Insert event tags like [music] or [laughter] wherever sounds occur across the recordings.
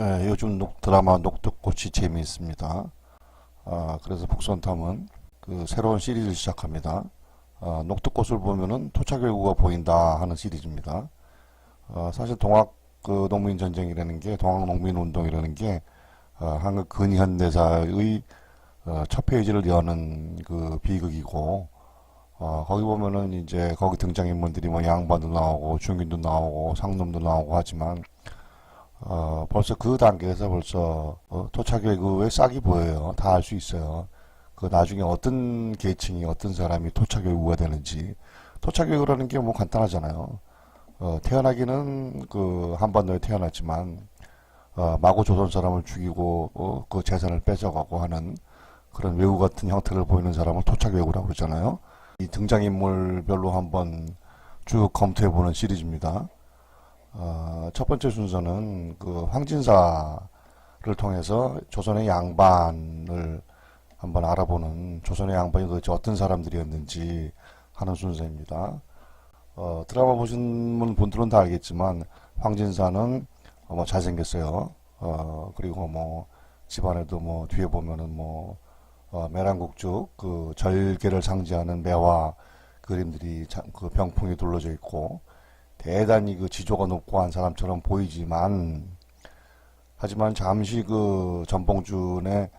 네, 요즘 녹, 드라마 녹두꽃이 재미있습니다. 아, 그래서 복선탐은 그 새로운 시리즈를 시작합니다. 아, 녹두꽃을 보면은 토착열구가 보인다 하는 시리즈입니다. 아, 사실 동학 그 농민 전쟁이라는 게 동학 농민 운동이라는 게 아, 한국 근현대사의 어, 첫 페이지를 여는 그 비극이고 어, 거기 보면은 이제 거기 등장인물들이 뭐 양반도 나오고 중인도 나오고 상놈도 나오고 하지만 어, 벌써 그 단계에서 벌써 어, 토착외구의 싹이 보여요. 다 알 수 있어요. 그 나중에 어떤 계층이 어떤 사람이 토착외구가 되는지 토착외구라는 게 뭐 간단하잖아요. 어, 태어나기는 그 한반도에 태어났지만 어, 마구 조선 사람을 죽이고 어, 그 재산을 뺏어가고 하는 그런 외구 같은 형태를 보이는 사람을 토착외구라고 그러잖아요. 이 등장인물별로 한번 쭉 검토해보는 시리즈입니다. 어, 첫 번째 순서는 그 황진사를 통해서 조선의 양반을 한번 알아보는 조선의 양반이 도대체 어떤 사람들이었는지 하는 순서입니다. 어, 드라마 보신 분들은 다 알겠지만 황진사는 어, 뭐 잘생겼어요. 어, 그리고 뭐 집안에도 뭐 뒤에 보면은 뭐 어, 매랑국죽 그 절개를 상징하는 매화 그림들이 참- 그 병풍이 둘러져 있고 대단히 그 지조가 높고 한 사람처럼 보이지만 하지만 잠시 그 전봉준의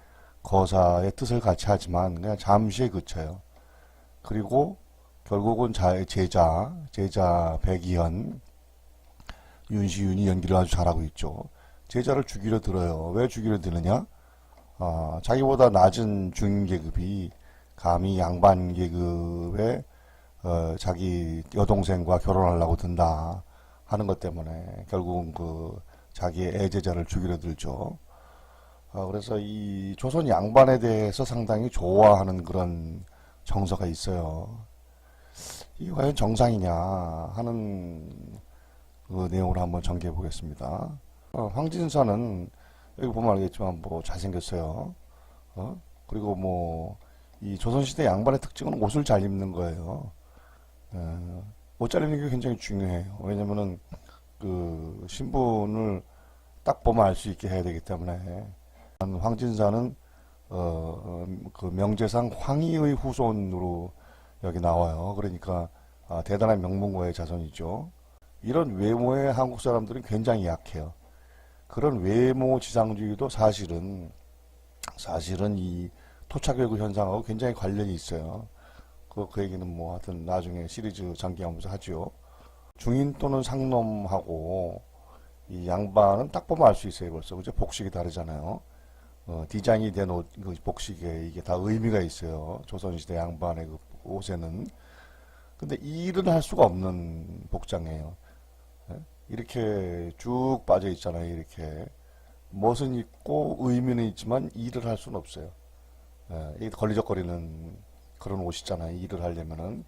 거사의 뜻을 같이 하지만 그냥 잠시에 그쳐요. 그리고 결국은 자, 제자 제자 백이현 윤시윤이 연기를 아주 잘하고 있죠. 제자를 죽이려 들어요. 왜 죽이려 드느냐? 아, 자기보다 낮은 중인 계급이 감히 양반 계급에 어, 자기 여동생과 결혼하려고 든다 하는 것 때문에 결국은 그 자기의 애제자를 죽이려 들죠. 아, 그래서 이 조선 양반에 대해서 상당히 좋아하는 그런 정서가 있어요. 이게 과연 정상이냐 하는 그 내용을 한번 전개해 보겠습니다. 어, 황진사는 여기 보면 알겠지만 뭐 잘생겼어요. 어? 그리고 뭐 이 조선시대 양반의 특징은 옷을 잘 입는 거예요. 어, 옷잘 입는 게 굉장히 중요해요. 왜냐면은 그 신분을 딱 보면 알 수 있게 해야 되기 때문에 황진사는 어, 어, 그 명제상 황희의 후손으로 여기 나와요. 그러니까 아, 대단한 명문가의 자손이죠. 이런 외모에 한국 사람들은 굉장히 약해요. 그런 외모 지상주의도 사실은 사실은 이 토착외구 현상하고 굉장히 관련이 있어요. 그, 그 얘기는 뭐 하여튼 나중에 시리즈 전개하면서 하죠. 중인 또는 상놈하고 이 양반은 딱 보면 알 수 있어요. 벌써 그죠? 복식이 다르잖아요. 어, 디자인이 된 옷, 그 복식에 이게 다 의미가 있어요. 조선시대 양반의 그 옷에는. 근데 이 일은 할 수가 없는 복장이에요. 예? 이렇게 쭉 빠져 있잖아요. 이렇게. 멋은 있고 의미는 있지만 일을 할 수는 없어요. 예, 걸리적거리는 그런 옷이잖아요. 일을 하려면은.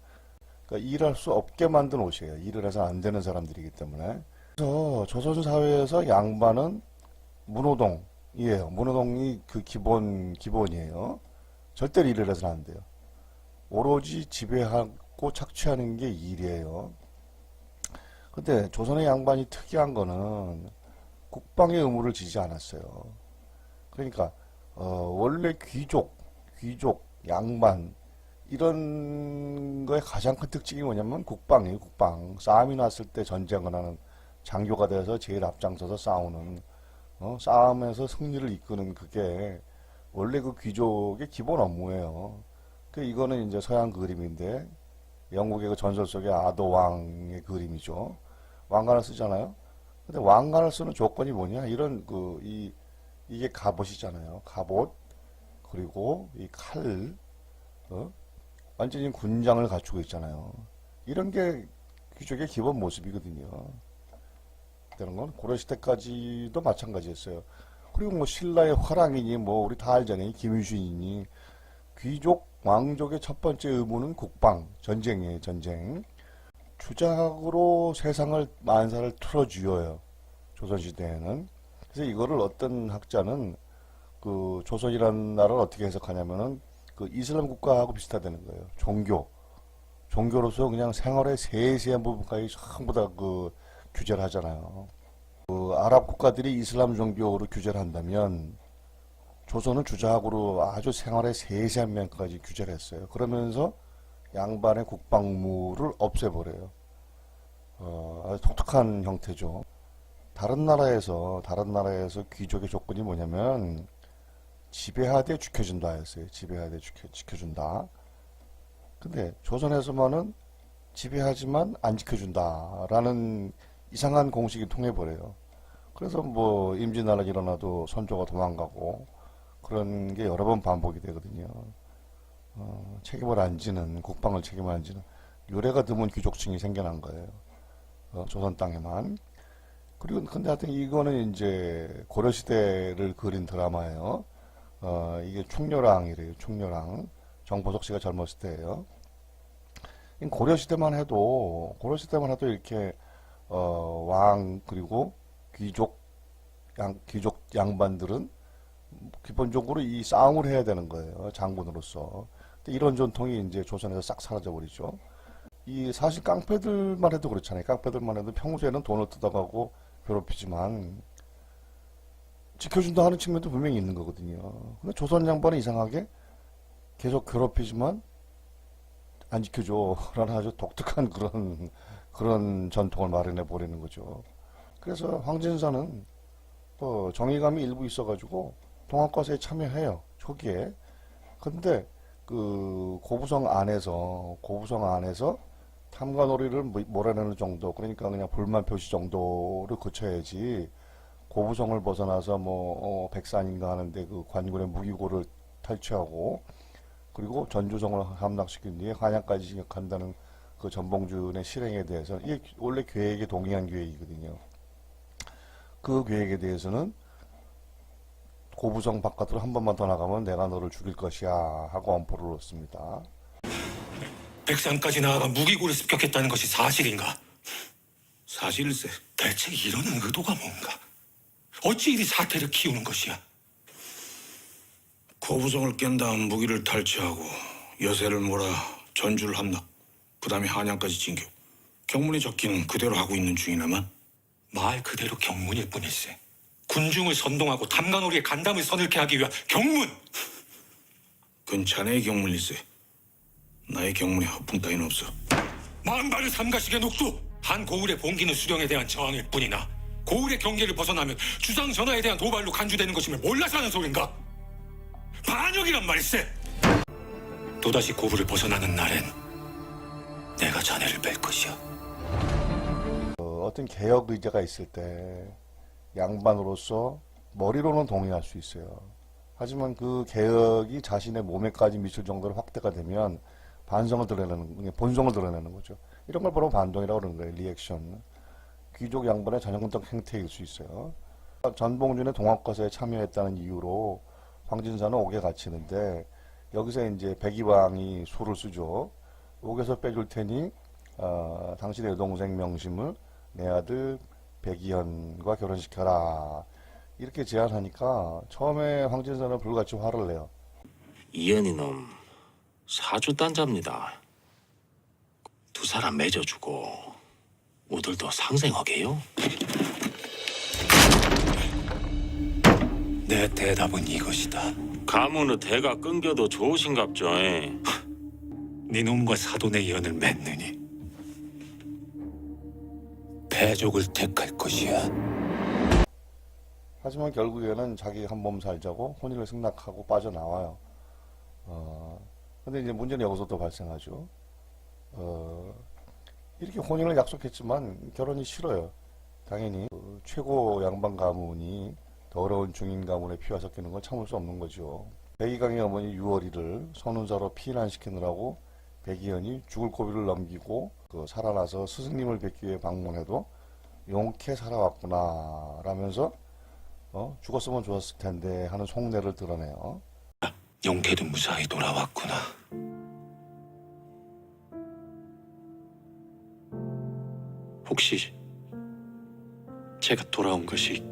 그러니까 일할 수 없게 만든 옷이에요. 일을 해서 안 되는 사람들이기 때문에. 그래서 조선 사회에서 양반은 문호동이에요. 문호동이 그 기본 기본이에요. 절대로 일을 해서는 안 돼요. 오로지 지배하고 착취하는 게 일이에요. 근데 조선의 양반이 특이한 거는 국방의 의무를 지지 않았어요. 그러니까 어, 원래 귀족, 귀족, 양반 이런 거의 가장 큰 특징이 뭐냐면 국방이에요. 국방. 싸움이 났을 때 전쟁을 하는 장교가 돼서 제일 앞장서서 싸우는 어, 싸움에서 승리를 이끄는 그게 원래 그 귀족의 기본 업무예요. 그 이거는 이제 서양 그림인데 영국의 그 전설 속의 아도 왕의 그림이죠. 왕관을 쓰잖아요. 근데 왕관을 쓰는 조건이 뭐냐? 이런 그 이 이게 갑옷이잖아요. 갑옷 그리고 이 칼, 어? 완전히 군장을 갖추고 있잖아요. 이런 게 귀족의 기본 모습이거든요. 되는 건 고려시 대까지도 마찬가지였어요. 그리고 뭐 신라의 화랑이니 뭐 우리 다 알잖아요. 김유신이니 귀족 왕족의 첫 번째 의무는 국방, 전쟁이에요. 전쟁. 주작으로 세상을 만사를 틀어주어요. 조선시대에는. 그래서 이거를 어떤 학자는 그 조선이라는 나라를 어떻게 해석하냐면은 그 이슬람 국가하고 비슷하다는 거예요. 종교. 종교로서 그냥 생활의 세세한 부분까지 전부 다 그 규제를 하잖아요. 그 아랍 국가들이 이슬람 종교로 규제를 한다면 조선은 주작으로 아주 생활의 세세한 면까지 규제를 했어요. 그러면서 양반의 국방무를 없애버려요. 어, 아주 독특한 형태죠. 다른 나라에서 다른 나라에서 귀족의 조건이 뭐냐면 지배하되 지켜준다였어요. 지배하되 지켜, 지켜준다. 근데 조선에서만은 지배하지만 안 지켜준다라는 이상한 공식이 통해버려요. 그래서 뭐 임진왜란 일어나도 선조가 도망가고 그런 게 여러 번 반복이 되거든요. 어, 책임을 안 지는 국방을 책임을 안 지는 유례가 드문 귀족층이 생겨난 거예요. 어, 조선 땅에만. 그리고 근데 하여튼 이거는 이제 고려 시대를 그린 드라마예요. 어, 이게 충렬왕이래요. 충렬왕. 정보석 씨가 젊었을 때예요. 이 고려 시대만 해도 고려 시대만 해도 이렇게 어, 왕 그리고 귀족 양 귀족 양반들은 기본적으로 이 싸움을 해야 되는 거예요. 장군으로서. 이런 전통이 이제 조선에서 싹 사라져 버리죠. 이 사실 깡패들만 해도 그렇잖아요. 깡패들만 해도 평소에는 돈을 뜯어가고 괴롭히지만 지켜준다 하는 측면도 분명히 있는 거거든요. 근데 조선 양반은 이상하게 계속 괴롭히지만 안 지켜줘. [laughs] 라는 아주 독특한 그런, 그런 전통을 마련해 버리는 거죠. 그래서 황진사는 뭐 정의감이 일부 있어가지고 동학과서에 참여해요. 초기에. 근데 그 고부성 안에서, 고부성 안에서 탐관오리를 뭐- 몰아내는 정도, 그러니까 그냥 불만 표시 정도를 거쳐야지 고부성을 벗어나서 뭐, 어, 백산인가 하는데 그 관군의 무기고를 탈취하고 그리고 전주성을 함락시킨 뒤에 한양까지 진격한다는 그 전봉준의 실행에 대해서 이게 원래 계획에 동의한 계획이거든요. 그 계획에 대해서는 고부성 바깥으로 한 번만 더 나가면 내가 너를 죽일 것이야 하고 엄포를 놓습니다. 백산까지 나아가 무기고를 습격했다는 것이 사실인가? 사실일세. 대체 이러는 의도가 뭔가? 어찌 이리 사태를 키우는 것이야? 고부성을 깬 다음 무기를 탈취하고 여세를 몰아 전주를 함락. 그 다음에 한양까지 진격. 경문에 적기는 그대로 하고 있는 중이나만 말 그대로 경문일 뿐일세. 군중을 선동하고 탐관오리의 간담을 서늘케 하기 위한 경문! 그건 자네의 경문일세. 나의 경문에 허풍 따위는 없어. 만발을 삼가시게 녹두! 한 고을의 봉기는 수령에 대한 저항일 뿐이나 고을의 경계를 벗어나면 주상 전하에 대한 도발로 간주되는 것임을 몰라서 하는 소린가? 반역이란 말일세! 또다시 고부를 벗어나는 날엔 내가 자네를 뵐 것이야. 어, 어떤 개혁 의제가 있을 때 양반으로서 머리로는 동의할 수 있어요. 하지만 그 개혁이 자신의 몸에까지 미칠 정도로 확대가 되면 반성을 드러내는, 본성을 드러내는 거죠. 이런 걸 바로 반동이라고 그러는 거예요. 리액션. 귀족 양반의 전형적 행태일 수 있어요. 전봉준의 동학과서에 참여했다는 이유로 황진사는 옥에 갇히는데 여기서 이제 백이왕이 소를 쓰죠. 옥에서 빼줄 테니 어, 당신의 여동생 명심을 내 아들 백이현과 결혼시켜라. 이렇게 제안하니까 처음에 황진사는 불같이 화를 내요. 이현이 놈 사주 단자입니다. 두 사람 맺어주고 우들도 상생하게요. 내 대답은 이것이다. 가문의 대가 끊겨도 좋으신갑죠. 에? 네 놈과 사돈의 연을 맺느니 패족을 택할 것이야. 하지만 결국에는 자기 한 몸 살자고 혼인을 승낙하고 빠져나와요. 어, 근데 이제 문제는 여기서 또 발생하죠. 어, 이렇게 혼인을 약속했지만 결혼이 싫어요. 당연히 그 최고 양반 가문이 더러운 중인 가문에 피와 섞이는 건 참을 수 없는 거죠. 백이강의 어머니 유월이를 선운사로 피난시키느라고 백이현이 죽을 고비를 넘기고 그 살아나서 스승님을 뵙기 위해 방문해도 용케 살아왔구나 라면서 어, 죽었으면 좋았을 텐데 하는 속내를 드러내요. 용케도 무사히 돌아왔구나. 혹시 제가 돌아온 것이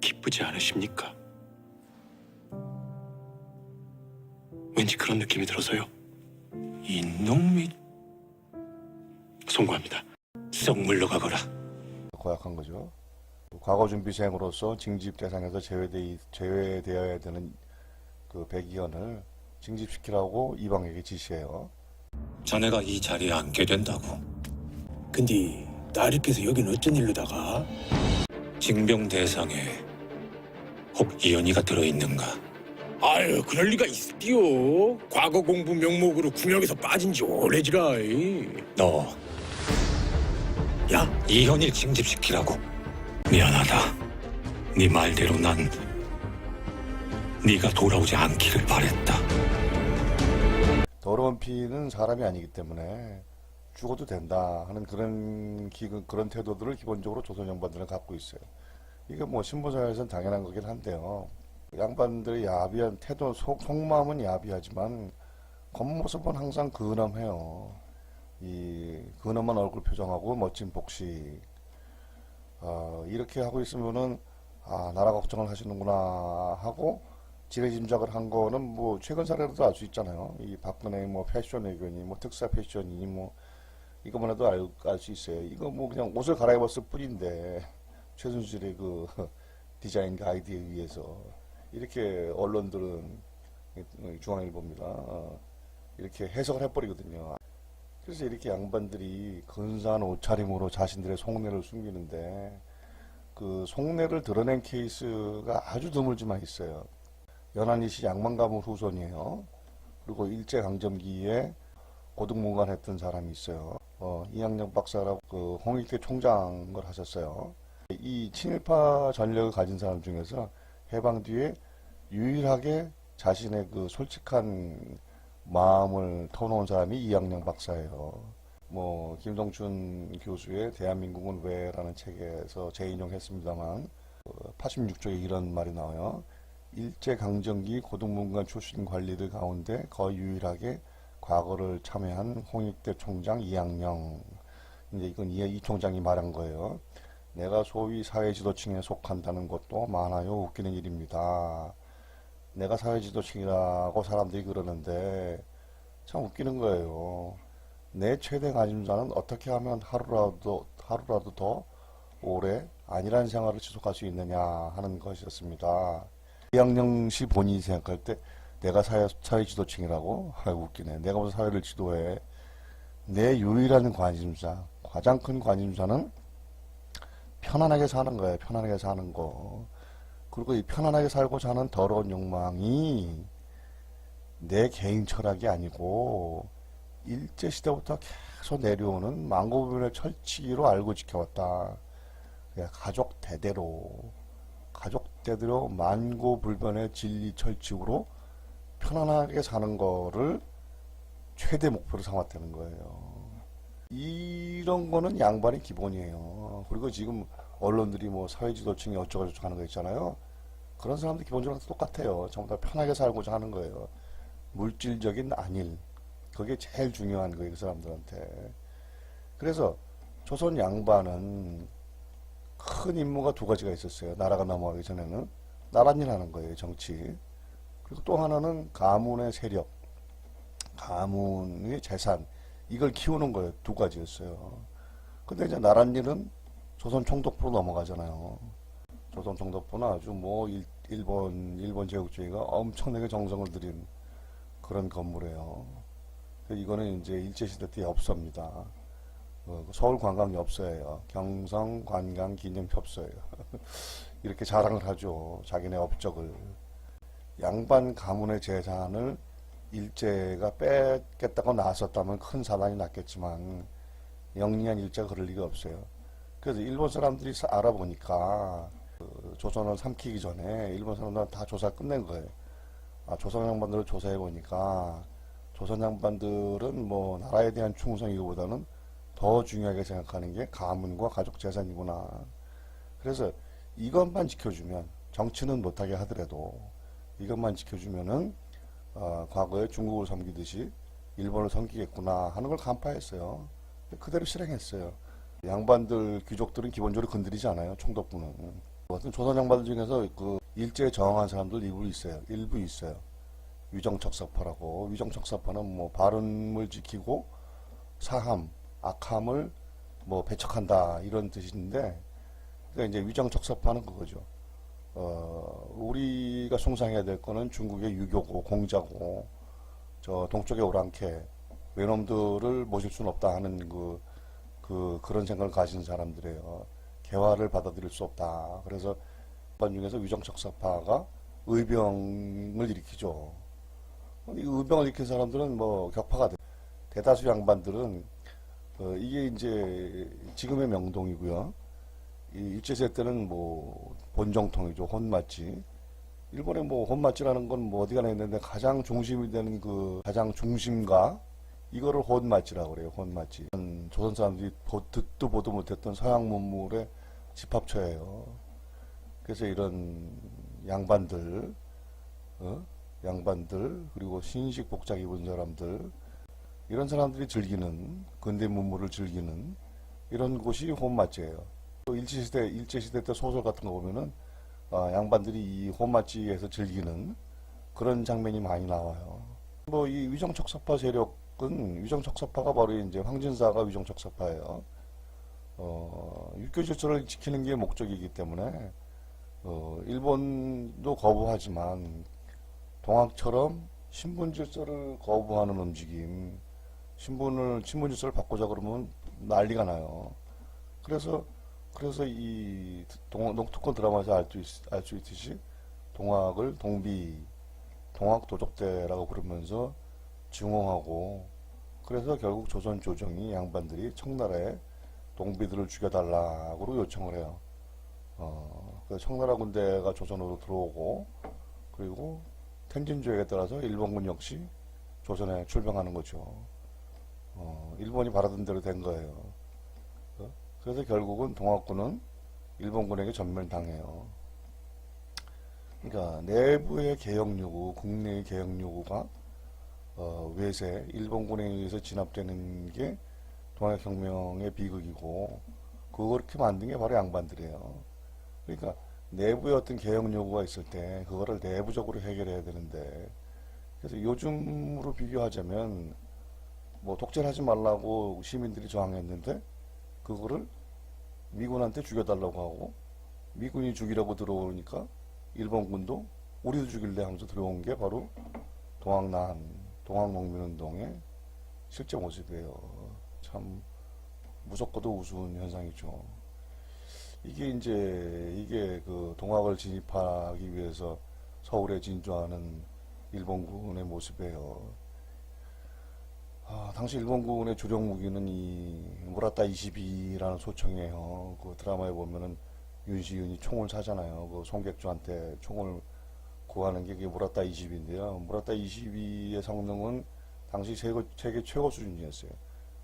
기쁘지 않으십니까? 왠지 그런 느낌이 들어서요. 이놈이 송구합니다. 썩 물러가거라. 고약한 거죠. 과거 준비생으로서 징집 대상에서 제외돼 제외되어야 되는 그 백의원을 징집시키라고 이방에게 지시해요. 자네가 이 자리에 앉게 된다고 근데 딸이께서 여긴 어쩐 일로다가? 징병 대상에 혹 이연이가 들어있는가? 아유 그럴 리가 있디요. 과거 공부 명목으로 군역에서 빠진 지 오래지라. 너야 이현일 징집시키라고 미안하다 네 말대로 난 네가 돌아오지 않기를 바랬다 더러운 피는 사람이 아니기 때문에 죽어도 된다 하는 그런 기, 그런 태도들을 기본적으로 조선 양반들은 갖고 있어요. 이게 뭐 신보사에서는 당연한 거긴 한데요. 양반들의 야비한 태도, 속, 속마음은 야비하지만 겉모습은 항상 근엄해요. 이 근엄한 얼굴 표정하고 멋진 복식. 어, 이렇게 하고 있으면은 아 나라 걱정을 하시는구나 하고 지레 짐작을 한 거는 뭐 최근 사례로도 알 수 있잖아요. 이 박근혜 뭐 패션 의견이 뭐 특사 패션이니 뭐 이거만 해도 알 수 있어요. 이거 뭐 그냥 옷을 갈아입었을 뿐인데 최순실의 그 [laughs] 디자인 가이드에 의해서 이렇게 언론들은 중앙일보입니다. 어, 이렇게 해석을 해버리거든요. 그래서 이렇게 양반들이 근사한 옷차림으로 자신들의 속내를 숨기는데 그 속내를 드러낸 케이스가 아주 드물지만 있어요. 연한이 씨 양만 가문 후손이에요. 그리고 일제강점기에 고등문관 했던 사람이 있어요. 어, 이양영 박사라고 그 홍익대 총장을 하셨어요. 이 친일파 전력을 가진 사람 중에서 해방 뒤에 유일하게 자신의 그 솔직한 마음을 터놓은 사람이 이양영 박사예요. 뭐 김동춘 교수의 대한민국은 왜라는 책에서 재인용했습니다만 86쪽에 이런 말이 나와요. 일제 강점기 고등문관 출신 관리들 가운데 거의 유일하게 과거를 참여한 홍익대 총장 이양영. 이제 이건 이, 이 총장이 말한 거예요. 내가 소위 사회 지도층에 속한다는 것도 많아요. 웃기는 일입니다. 내가 사회 지도층이라고 사람들이 그러는데 참 웃기는 거예요. 내 최대 관심사는 어떻게 하면 하루라도 하루라도 더 오래 안일한 생활을 지속할 수 있느냐 하는 것이었습니다. 이양영 씨 본인이 생각할 때 내가 사회, 사회 지도층이라고 아이고 웃기네. 내가 무슨 사회를 지도해. 내 유일한 관심사, 가장 큰 관심사는 편안하게 사는 거예요. 편안하게 사는 거. 그리고 이 편안하게 살고자 하는 더러운 욕망이 내 개인 철학이 아니고 일제시대부터 계속 내려오는 망고불변의 철칙으로 알고 지켜왔다. 가족 대대로 가족 대대로 만고불변의 진리 철칙으로 편안하게 사는 거를 최대 목표로 삼았다는 거예요. 이런 거는 양반의 기본이에요. 그리고 지금 언론들이 뭐 사회지도층이 어쩌고저쩌고 하는 거 있잖아요. 그런 사람들 기본적으로 다 똑같아요. 전부 다 편하게 살고자 하는 거예요. 물질적인 안일. 그게 제일 중요한 거예요, 그 사람들한테. 그래서 조선 양반은 큰 임무가 두 가지가 있었어요. 나라가 넘어가기 전에는. 나랏일 하는 거예요, 정치. 그리고 또 하나는 가문의 세력, 가문의 재산, 이걸 키우는 거예요. 두 가지였어요. 근데 이제 나랏일은 조선 총독부로 넘어가잖아요. 조선 총독부는 아주 뭐 일, 일본 일본 제국주의가 엄청나게 정성을 들인 그런 건물이에요. 그 이거는 이제 일제시대 때 엽서입니다. 어, 서울 관광 엽서예요. 경성 관광 기념 엽서예요. [laughs] 이렇게 자랑을 하죠. 자기네 업적을. 양반 가문의 재산을 일제가 뺏겠다고 나섰다면 큰 사단이 났겠지만 영리한 일제가 그럴 리가 없어요. 그래서 일본 사람들이 사- 알아보니까 그 조선을 삼키기 전에 일본 사람들은 다 조사 끝낸 거예요. 아, 조선 양반들을 조사해 보니까 조선 양반들은 뭐 나라에 대한 충성이보다는 더 중요하게 생각하는 게 가문과 가족 재산이구나. 그래서 이것만 지켜주면 정치는 못하게 하더라도 이것만 지켜주면은 어, 과거에 중국을 섬기듯이 일본을 섬기겠구나 하는 걸 간파했어요. 그대로 실행했어요. 양반들 귀족들은 기본적으로 건드리지 않아요. 총독부는. 같은 조선 양반들 중에서 그 일제에 저항한 사람들 일부 있어요. 일부 있어요. 위정척사파라고. 위정척사파는 뭐 발언을 지키고 사함, 악함을 뭐 배척한다 이런 뜻인데 그러니까 이제 위장 적사파는 그거죠. 어, 우리가 숭상해야 될 거는 중국의 유교고 공자고 저 동쪽의 오랑캐 외놈들을 모실 수는 없다 하는 그, 그 그런 생각을 가진 사람들이에요. 개화를 받아들일 수 없다. 그래서 반 중에서 위정척사파가 의병을 일으키죠. 이 의병을 일으킨 사람들은 뭐 격파가 돼. 대다수 양반들은 어, 이게 이제 지금의 명동이고요. 이 일제시대 때는 뭐 본정통이죠. 혼맛지. 일본에 뭐 혼맛지라는 건 뭐 어디 가나 있는데 가장 중심이 되는 그 가장 중심가 이거를 혼맛지라고 그래요. 혼맛지. 음, 조선 사람들이 보, 듣도 보도 못했던 서양 문물의 집합처예요. 그래서 이런 양반들, 어? 양반들 그리고 신식 복장 입은 사람들 이런 사람들이 즐기는 근대 문물을 즐기는 이런 곳이 혼맛지예요. 또 일제시대 일제시대 때 소설 같은 거 보면은 아, 양반들이 이 혼맛지에서 즐기는 그런 장면이 많이 나와요. 뭐 이 위정척사파 세력은 위정척사파가 바로 이제 황진사가 위정척사파예요. 어, 육교 질서를 지키는 게 목적이기 때문에 어, 일본도 거부하지만 동학처럼 신분 질서를 거부하는 움직임, 신분을 신분 질서를 바꾸자 그러면 난리가 나요. 그래서 그래서 이 동, 녹특권 드라마에서 알수 있듯이 동학을 동비, 동학 도적대라고 부르면서 증오하고 그래서 결국 조선 조정이 양반들이 청나라에 동비들을 죽여달라고 요청을 해요. 어, 청나라 군대가 조선으로 들어오고 그리고 텐진 조약에 따라서 일본군 역시 조선에 출병하는 거죠. 어, 일본이 바라던 대로 된 거예요. 어? 그래서 결국은 동학군은 일본군에게 전멸당해요. 그러니까 내부의 개혁 요구, 국내의 개혁 요구가 어, 외세, 일본군에 의해서 진압되는 게 동학혁명의 비극이고 그렇게 만든 게 바로 양반들이에요. 그러니까 내부의 어떤 개혁 요구가 있을 때 그거를 내부적으로 해결해야 되는데 그래서 요즘으로 비교하자면 뭐 독재를 하지 말라고 시민들이 저항했는데 그거를 미군한테 죽여달라고 하고 미군이 죽이라고 들어오니까 일본군도 우리도 죽일래 하면서 들어온 게 바로 동학난, 동학농민운동의 실제 모습이에요. 참 무섭고도 우스운 현상이죠. 이게 이제 이게 그 동학을 진입하기 위해서 서울에 진주하는 일본군의 모습이에요. 아, 당시 일본군의 주력 무기는 이 무라타 22라는 소총이에요. 그 드라마에 보면은 윤시윤이 총을 사잖아요. 그 송객주한테 총을 구하는 게 그게 무라타 20인데요. 무라타 22의 성능은 당시 세계, 세계 최고 수준이었어요.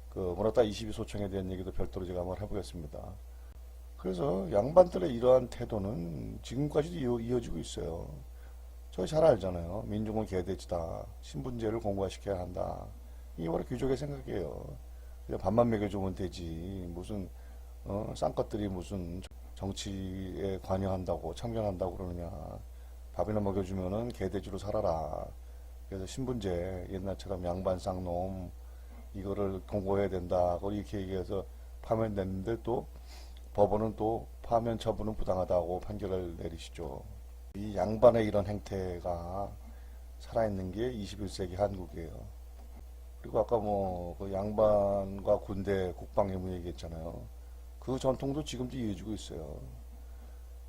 그 무라타 22 소총에 대한 얘기도 별도로 제가 한번 해보겠습니다. 그래서 양반들의 이러한 태도는 지금까지도 이어, 이어지고 있어요. 저희 잘 알잖아요. 민중은 개돼지다. 신분제를 공고화시켜야 한다. 이게 바로 귀족의 생각이에요. 그냥 밥만 먹여주면 되지. 무슨 어, 쌍것들이 무슨 정치에 관여한다고 참견한다고 그러느냐. 밥이나 먹여주면은 개돼지로 살아라. 그래서 신분제 옛날처럼 양반 쌍놈 이거를 공고해야 된다 고 이렇게 얘기해서 파면됐는데 또 법원은 또 파면 처분은 부당하다고 판결을 내리시죠. 이 양반의 이런 행태가 살아있는 게 21세기 한국이에요. 그리고 아까 뭐 그 양반과 군대 국방의무 얘기했잖아요. 그 전통도 지금도 이어지고 있어요.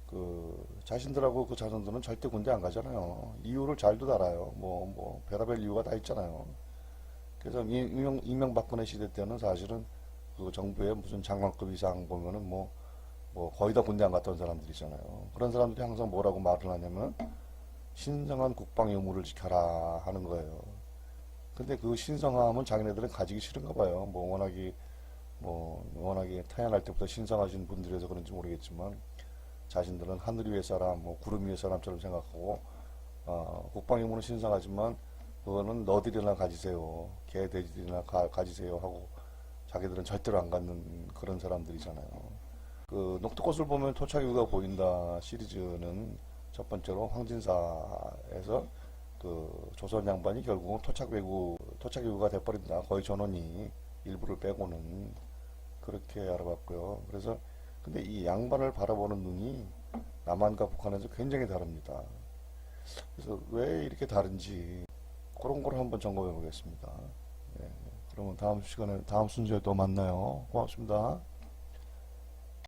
그 자신들하고 그 자손들은 절대 군대 안 가잖아요. 이유를 잘도 알아요. 뭐뭐 별의별 이유가 다 있잖아요. 그래서 이명, 이명박근혜 시대 때는 사실은 그 정부의 무슨 장관급 이상 보면은 뭐, 뭐 거의 다 군대 안 갔던 사람들이잖아요. 그런 사람들이 항상 뭐라고 말을 하냐면 신성한 국방 의무를 지켜라 하는 거예요. 근데 그 신성함은 자기네들은 가지기 싫은가 봐요. 뭐 워낙에 뭐 워낙에 태어날 때부터 신성하신 분들이라서 그런지 모르겠지만 자신들은 하늘 위의 사람, 뭐 구름 위의 사람처럼 생각하고 어, 국방 의무는 신성하지만 그거는 너들이나 가지세요. 개 돼지들이나 가, 가지세요 하고 자기들은 절대로 안 갖는 그런 사람들이잖아요. 그 녹두꽃을 보면 토착유가 보인다 시리즈는 첫 번째로 황진사에서 그 조선 양반이 결국은 토착 외구 토착유가 돼버린다. 거의 전원이 일부를 빼고는 그렇게 알아봤고요. 그래서 근데 이 양반을 바라보는 눈이 남한과 북한에서 굉장히 다릅니다. 그래서 왜 이렇게 다른지 그런 걸 한번 점검해 보겠습니다. 예, 그러면 다음 시간에 다음 순서에 또 만나요. 고맙습니다.